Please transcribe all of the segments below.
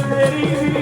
ਤੇਰੀ ਵੀ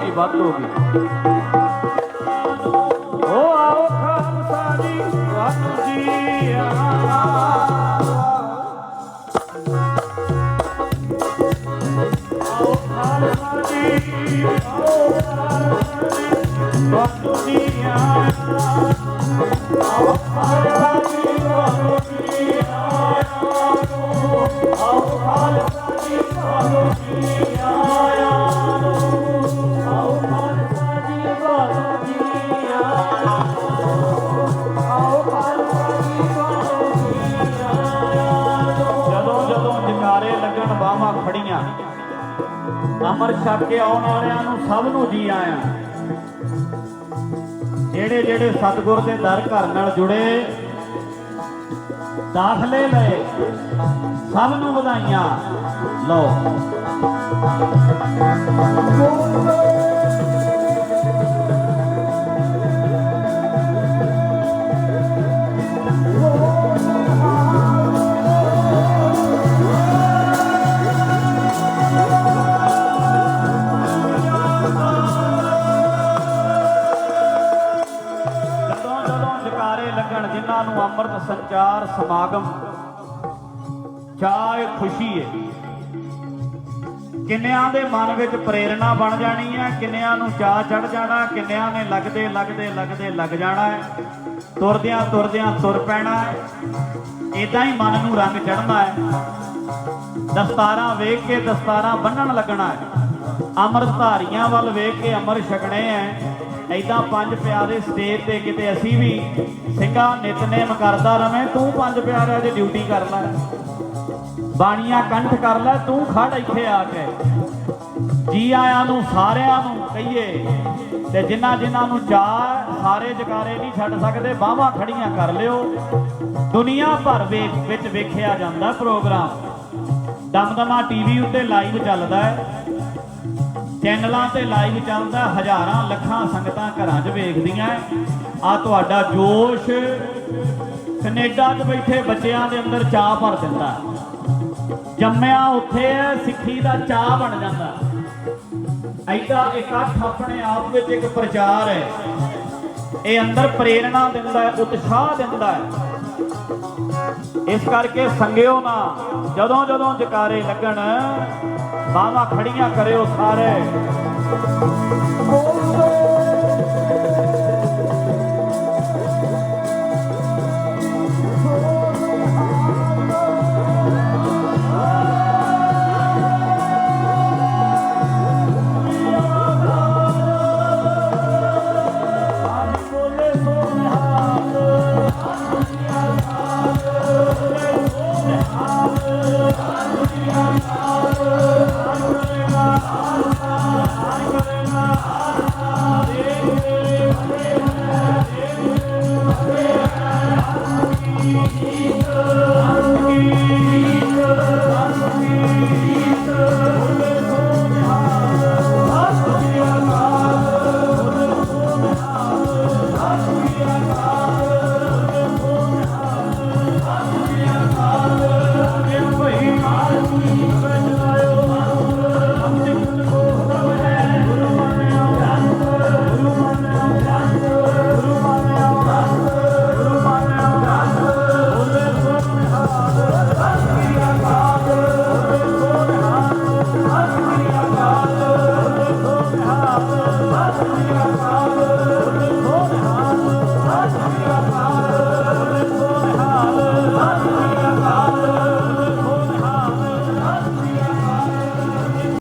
মিষ্টি বান্ধবী ও আও খান সারি Oh, ਅਮਰ ਛਕ ਕੇ ਆਉਣ ਵਾਲਿਆਂ ਨੂੰ ਸਭ ਨੂੰ ਜੀ ਆਇਆਂ। ਜਿਹੜੇ ਜਿਹੜੇ ਸਤਿਗੁਰ ਦੇ ਦਰ ਘਰ ਨਾਲ ਜੁੜੇ, ਦਾਖਲੇ ਲਏ, ਸਭ ਨੂੰ ਵਧਾਈਆਂ। ਲਓ। ਸੰਚਾਰ ਸਮਾਗਮ। ਚਾਹ ਖੁਸ਼ੀ ਹੈ ਕਿੰਨਿਆਂ ਦੇ ਮਨ ਵਿੱਚ ਪ੍ਰੇਰਣਾ ਬਣ ਜਾਣੀ ਹੈ ਕਿੰਨਿਆਂ ਨੂੰ ਚਾਹ ਚੜ ਜਾਣਾ, ਕਿੰਨਿਆਂ ਨੇ ਲੱਗਦੇ ਲੱਗਦੇ ਲੱਗਦੇ, ਲੱਗ ਜਾਣਾ ਹੈ ਤੁਰਦਿਆਂ ਤੁਰਦਿਆਂ ਤੁਰ ਪੈਣਾ ਹੈ ਇਦਾਂ ਹੀ ਮਨ ਨੂੰ ਰੰਗ ਚੜਨਾ ਹੈ ਦਸਤਾਰਾਂ ਵੇਖ ਕੇ ਦਸਤਾਰਾਂ ਬੰਨਣ ਲੱਗਣਾ ਹੈ ਅੰਮ੍ਰਿਤ ਧਾਰੀਆਂ ਵੱਲ ਵੇਖ ਕੇ ਅਮਰ ਛਕਣੇ ਹੈ ਐਦਾਂ ਪੰਜ ਪਿਆਰੇ ਸਟੇਜ ਤੇ ਕਿਤੇ ਅਸੀਂ ਵੀ ਸਿੰਘਾਂ ਨਿਤਨੇਮ ਕਰਦਾ ਰਵੇਂ, ਤੂੰ ਪੰਜ ਪਿਆਰਿਆਂ ਦੀ ਡਿਊਟੀ ਕਰ ਲੈ। ਬਾਣੀਆਂ ਕੰਠ ਕਰ ਲੈ, ਤੂੰ ਖੜ ਇੱਥੇ ਆ ਕੇ। ਜੀ ਆਇਆਂ ਨੂੰ, ਸਾਰਿਆਂ ਨੂੰ ਕਹੀਏ ਤੇ ਜਿਨ੍ਹਾਂ ਜਿਨ੍ਹਾਂ ਨੂੰ ਚਾਹ ਸਾਰੇ ਜਕਾਰੇ ਨਹੀਂ ਛੱਡ ਸਕਦੇ ਬਾਹਾਂ ਖੜੀਆਂ ਕਰ ਲਿਓ। ਦੁਨੀਆ ਭਰ ਵੇਖ ਵਿੱਚ ਵੇਖਿਆ ਜਾਂਦਾ ਪ੍ਰੋਗਰਾਮ ਦਮਦਮਾ ਟੀਵੀ ਉੱਤੇ ਲਾਈਵ ਚੱਲਦਾ ਹੈ। ਚੈਨਲਾਂ ਤੇ ਲਾਈਵ ਚੱਲਦਾ, ਹਜ਼ਾਰਾਂ ਲੱਖਾਂ ਸੰਗਤਾਂ ਘਰਾਂ 'ਚ ਵੇਖਦੀਆਂ। ਆ ਤੁਹਾਡਾ ਜੋਸ਼ ਕੈਨੇਡਾ 'ਚ ਬੈਠੇ ਬੱਚਿਆਂ ਦੇ ਅੰਦਰ ਚਾਹ ਭਰ ਦਿੰਦਾ। ਜੰਮਿਆ ਉੱਥੇ ਸਿੱਖੀ ਦਾ ਚਾਹ ਬਣ ਜਾਂਦਾ। ਐਡਾ ਇਕੱਠ ਆਪਣੇ ਆਪ ਵਿੱਚ ਇੱਕ ਪ੍ਰਚਾਰ ਹੈ। ਇਹ ਅੰਦਰ ਪ੍ਰੇਰਣਾ ਦਿੰਦਾ ਹੈ, ਉਤਸ਼ਾਹ ਦਿੰਦਾ ਹੈ। ਇਸ ਕਰਕੇ ਸੰਗਿਓ ਨਾ ਜਦੋਂ ਜਦੋਂ ਜਕਾਰੇ ਲੱਗਣ ਬਾਵਾ ਖੜੀਆਂ ਕਰਿਓ ਸਾਰੇ।